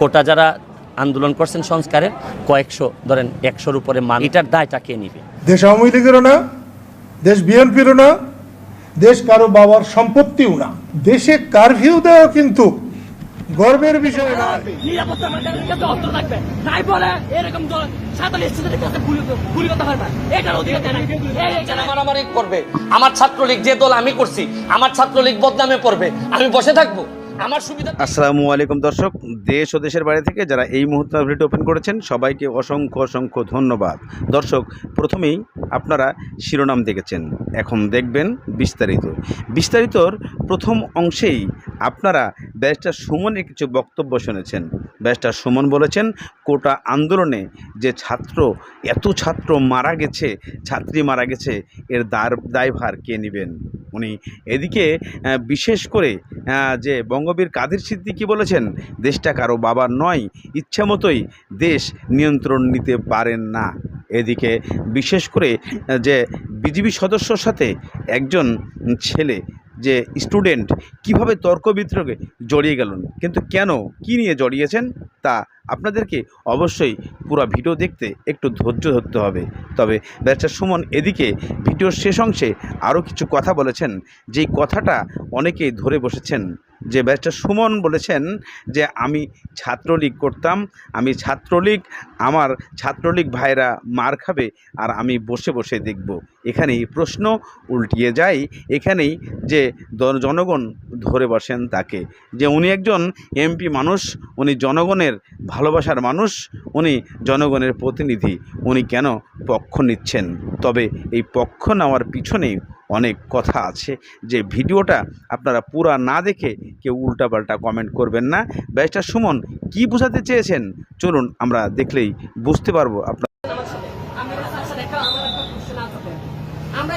কোটা যারা আন্দোলন করছেন সংস্কারের কয়েকশো ধরেন একশোর উপরে মান এটার দায়টা কে নিবে? দেশ আওয়ামী লীগেরও না দেশ বিএনপিরও না দেশ কারও বাবার সম্পত্তিও না। দেশে কারফিউ দেওয়া কিন্তু গর্বের বিষয় না। আমার ছাত্রলীগ যে দল আমি করছি আমার ছাত্রলীগ বদনামে পড়বে। আমি বসে থাকব। আমার আসসালামু আলাইকুম দর্শক, দেশ ও দেশের বাইরে থেকে যারা এই মুহূর্তে ভিডিও ওপেন করেছেন, সবাইকে অসংখ্য অসংখ্য ধন্যবাদ। দর্শক, প্রথমেই আপনারা শিরোনাম দেখেছেন। এখন দেখবেন বিস্তারিত। বিস্তারিতর প্রথম অংশেই আপনারা ব্যারিস্টার সুমনের কিছু বক্তব্য শুনেছেন। ব্যারিস্টার সুমন বলেছেন, কোটা আন্দোলনে যে ছাত্র, এত ছাত্র মারা গেছে, ছাত্রী মারা গেছে, এর দার দায়ভার কে নেবেন? উনি এদিকে বিশেষ করে যে বঙ্গবীর কাদের সিদ্দিকি বলেছেন, দেশটা কারও বাবার নয়, ইচ্ছা মতোই দেশ নিয়ন্ত্রণ নিতে পারেন না। এদিকে বিশেষ করে যে বিজিবি সদস্যর সাথে একজন ছেলে, যে স্টুডেন্ট, কীভাবে তর্ক বিতর্কে জড়িয়ে গেলেন, কিন্তু কেন, কি নিয়ে জড়িয়েছেন, তা আপনাদেরকে অবশ্যই পুরো ভিডিও দেখতে একটু ধৈর্য ধরতে হবে। তবে ব্যারিস্টার সুমন এদিকে ভিডিওর শেষ অংশে আরও কিছু কথা বলেছেন। যেই কথাটা অনেকেই ধরে বসেছেন, যে ব্যারিস্টার সুমন বলেছেন যে, আমি ছাত্রলীগ করতাম, আমি ছাত্রলীগ, আমার ছাত্রলীগ ভাইরা মার খাবে আর আমি বসে বসে দেখব। এখানেই প্রশ্ন উল্টিয়ে যায়। এখানেই যে জনগণ ধরে বসেন তাকে, যে উনি একজন এমপি মানুষ, উনি জনগণের ভালোবাসার মানুষ, উনি জনগণের প্রতিনিধি, উনি কেন পক্ষ নিচ্ছেন? তবে এই পক্ষ নেওয়ার পিছনে অনেক কথা আছে। যে ভিডিওটা আপনারা পুরা না দেখে কেউ উল্টাপাল্টা কমেন্ট করবেন না। ব্যারিস্টার সুমন, কি বোঝাতে চেয়েছেন? চলুন, আমরা দেখলেই বুঝতে পারব আপনার আমরা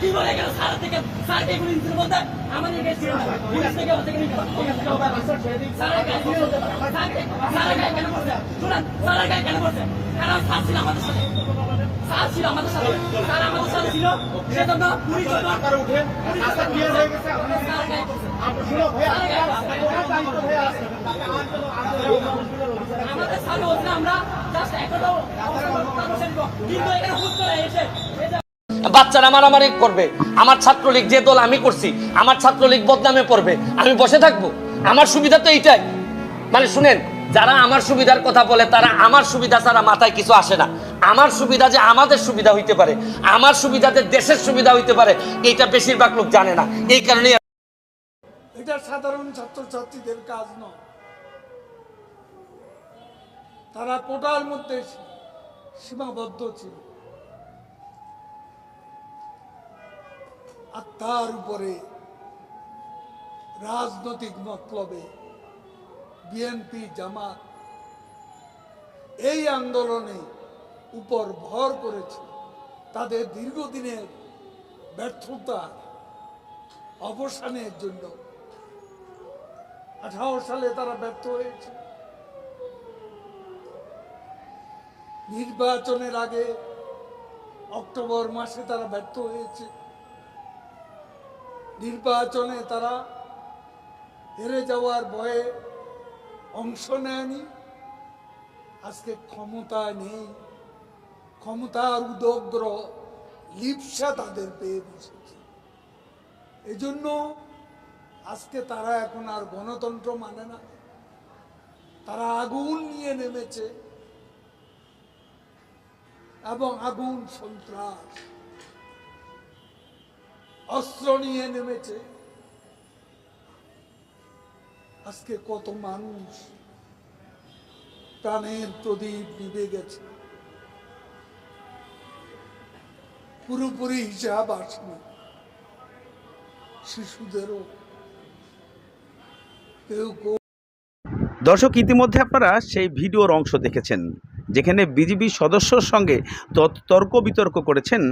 কি বলে এখানে সার থেকে স্যারকে গুলি দিচ্ছে বলতে আমাদের কাছে ছিল পুলিশ থেকে থেকে গায়ে গুলি গায়ে কেন শুনেন গায়ে কেন কারণ ছিল আমাদের সাথে স্যার ছিল আমাদের সাথে স্যার আমাদের সাথে ছিল সেজন্য পুলিশ। আমাদের আমরা জাস্ট এখনও কিন্তু এখানে হুট করে এসে বাচ্চারা মারামারি করবে। আমার ছাত্রলীগ যে দল আমি করছি, আমার ছাত্রলীগ বদনামে পড়বে। আমি বসে থাকব। আমার সুবিধা তো এইটাই। মানে শুনেন, যারা আমার সুবিধার কথা বলে, তারা আমার সুবিধা ছাড়া মাথায় কিছু আসে না। আমার সুবিধা যে আমাদের সুবিধা হইতে পারে, আমার সুবিধা যে দেশের সুবিধা হইতে পারে, এইটা বেশিরভাগ লোক জানে না। এই কারণে এটা সাধারণ ছাত্রছাত্রীদের কাজ নয়। তারা কোটার মধ্যে সীমাবদ্ধ ছিল। আর তার উপরে রাজনৈতিক মতলবে বিএনপি, জামাত এই আন্দোলনে উপর ভর করেছে। তাদের দীর্ঘদিনের ব্যর্থতা অবসানের জন্য আঠারো সালে তারা ব্যর্থ হয়েছে। নির্বাচনের আগে অক্টোবর মাসে তারা ব্যর্থ হয়েছে। নির্বাচনে তারা হেরে যাওয়ার ভয়ে অংশ নেয়নি। আজকে ক্ষমতা নেই। ক্ষমতার উদগ্র লিপসা তাদের পেয়ে বসেছে। এজন্য আজকে তারা এখন আর গণতন্ত্র মানে না। তারা আগুন নিয়ে নেমেছে এবং আগুন সন্ত্রাস। অস্ত্র নিয়ে নেমেছে। আজকে কত মানুষ প্রাণের প্রদীপ নিভে গেছে। পুরোপুরি হিসাব আসেনি শিশুদেরও কেউ দর্শক, ইতিমধ্যে আপনারা সেই ভিডিওর অংশ দেখেছেন। যেখানে বিজিবি সদস্যর সঙ্গে তর্ক বিতর্ক করেছেন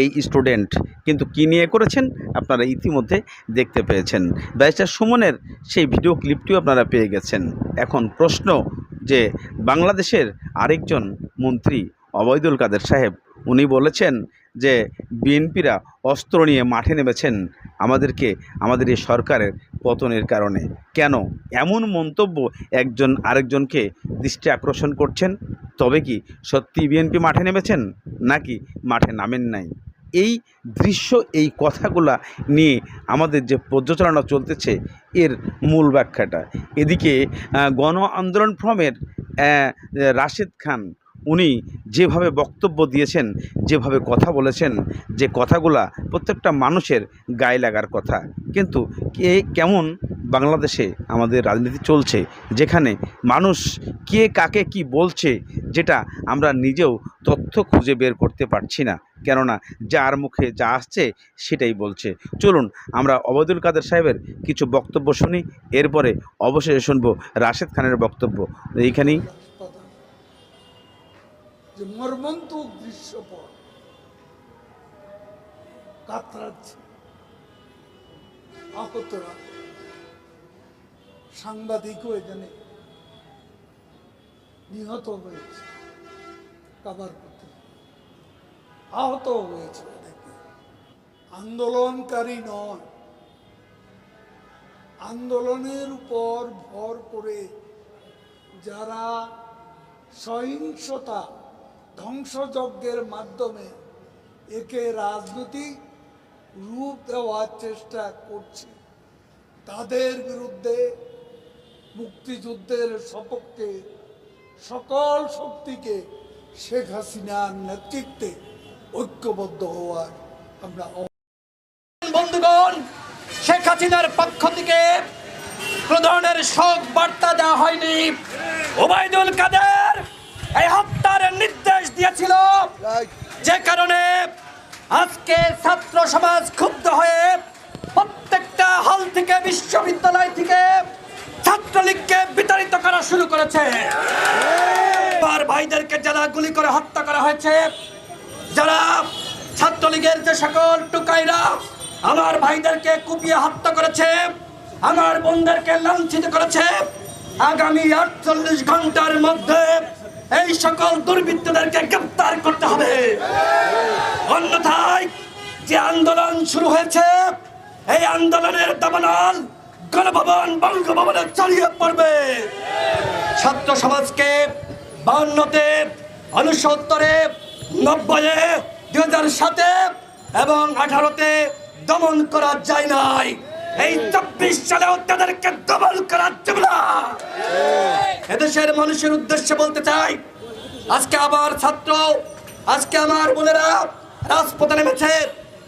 এই স্টুডেন্ট। কিন্তু কি নিয়ে করেছেন আপনারা ইতিমধ্যে দেখতে পেয়েছেন। ব্যারিস্টার সুমনের সেই ভিডিও ক্লিপটিও আপনারা পেয়ে গেছেন। এখন প্রশ্ন যে বাংলাদেশের আরেকজন মন্ত্রী অবৈদুল কাদের সাহেব, উনি বলেছেন যে বিএনপিরা অস্ত্র নিয়ে মাঠে নেমেছেন আমাদেরকে, আমাদের এই সরকারের পতনের কারণে। কেন? এমন মন্তব্য একজন আরেকজনকে দৃষ্টি আকর্ষণ করছেন? তবে কি সত্যি বিএনপি মাঠে নেমেছেন? নাকি মাঠে নামেন নাই? এই দৃশ্য, এই কথাগুলা নিয়ে আমাদের যে পর্যালোচনা চলতেছে, এর মূল ব্যাখ্যাটা। এদিকে গণ আন্দোলন ফ্রমের রাশেদ খান উনি যেভাবে বক্তব্য দিয়েছেন, যেভাবে কথা বলেছেন, যে কথাগুলা প্রত্যেকটা মানুষের গায়ে লাগার কথা। কিন্তু কে, কেমন বাংলাদেশে আমাদের রাজনীতি চলছে, যেখানে মানুষ কে কাকে কি বলছে, যেটা আমরা নিজেও তথ্য খুঁজে বের করতে পারছি না। কেননা যার মুখে যা আসছে সেটাই বলছে। চলুন, আমরা অবদুল কাদের সাহেবের কিছু বক্তব্য শুনি, এরপরে অবশেষে শুনব রাশেদ খানের বক্তব্য। এইখানেই যে মর্মন্তুক দৃশ্যপট। কাতরাচ্ছে আহতরা, সাংবাদিকও এখানে নিহত হয়েছে কাবার করতে আহত হয়েছে অনেকে আন্দোলনকারী নয়, আন্দোলনের উপর ভর করে যারা সহিংসতা ধ্বংসযজ্ঞের মাধ্যমে একে রাজনৈতিক রূপ দেওয়ার চেষ্টা করছে। তাদের বিরুদ্ধে মুক্তিযুদ্ধের সপক্ষে সকল শক্তিকে শেখ হাসিনার নেতৃত্বে ঐক্যবদ্ধ হওয়ার আমরা বন্ধুগণ, শেখ হাসিনার পক্ষ থেকে প্রধানের শোক বার্তা দেওয়া হয়নি। ওবায়দুল কাদের এই হত্যার নির্দেশ দিয়েছিল। যে কারণে আজকে ছাত্র সমাজ ক্ষুব্ধ হয়ে প্রত্যেকটা হল থেকে বিশ্ববিদ্যালয় থেকে ছাত্রলীগকে বিতাড়িত করা শুরু করেছে। আমার ভাইদেরকে যারা গুলি করে হত্যা করা হয়েছে যারা ছাত্রলীগের যে সকল টুকাইরা আমার ভাইদেরকে কুপিয়ে হত্যা করেছে আমার বোনদেরকে লাঞ্ছিত করেছে আগামী আটচল্লিশ ঘণ্টার মধ্যে এই সকল দুর্বৃত্তদেরকে গ্রেপ্তার করতে হবে। অন্যথায় যে আন্দোলন শুরু হয়েছে, এই আন্দোলনের দাবানল গণভবন, বঙ্গভবনে ছড়িয়ে পড়বে। ছাত্র সমাজকে বাউন্নতে উনসত্তরে নব্বইয়ে, দুই হাজার সাতে এবং আঠারোতে দমন করা যায় নাই। এই চব্বিশ সালেও তাদেরকে দমন করা যাবে না এদেশের মানুষের উদ্দেশ্যে বলতে চাই, আজকে আবার ছাত্র, আজকে আমার বোনেরা রাজপথে নেমেছে।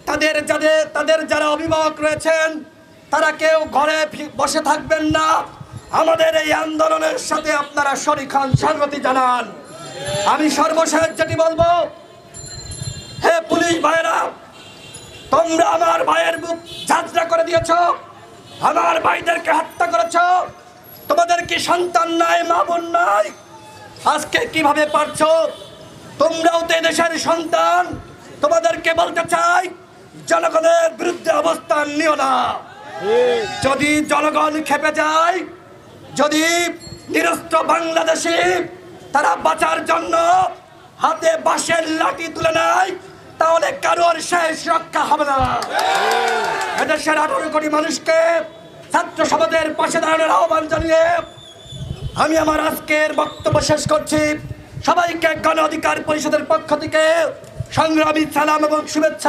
তাদের যাদের তাদের যারা অভিভাবক রয়েছেন, তারা কেউ ঘরে বসে থাকবেন না। আমাদের এই আন্দোলনের সাথে আপনারা শরীর খান সংগতি জানান। আমি সর্বশেষ যেটি বলব, হে পুলিশ ভাইয়েরা, তোমরা আমার ভাইয়ের বুক ঝাঁঝরা করে দিয়েছ, আমার ভাইদেরকে হত্যা করেছ তোমাদের কি সন্তান নাই, মা বোন নাই? আজকে কীভাবে পারছ? তোমরাও তো দেশের সন্তান। তোমাদেরকে বলতে চাই, জনগণের বিরুদ্ধে অবস্থান নিও না। যদি জনগণ খেপে যায়, যদি নিরস্ত্র বাংলাদেশি তারা বাঁচার জন্য হাতে বাঁশের লাঠি তুলে নেয়, তাহলে কারোর শেষ রক্ষা হবে না। এদেশের আঠারো কোটি মানুষকে ছাত্র সমাজের পাশে দাঁড়ানোর আহ্বান জানিয়ে আমি আমার আজকের বক্তব্য শেষ করছি। সবাইকে গণ অধিকার পরিষদের পক্ষ থেকে সংগ্রামী সালাম এবং শুভেচ্ছা।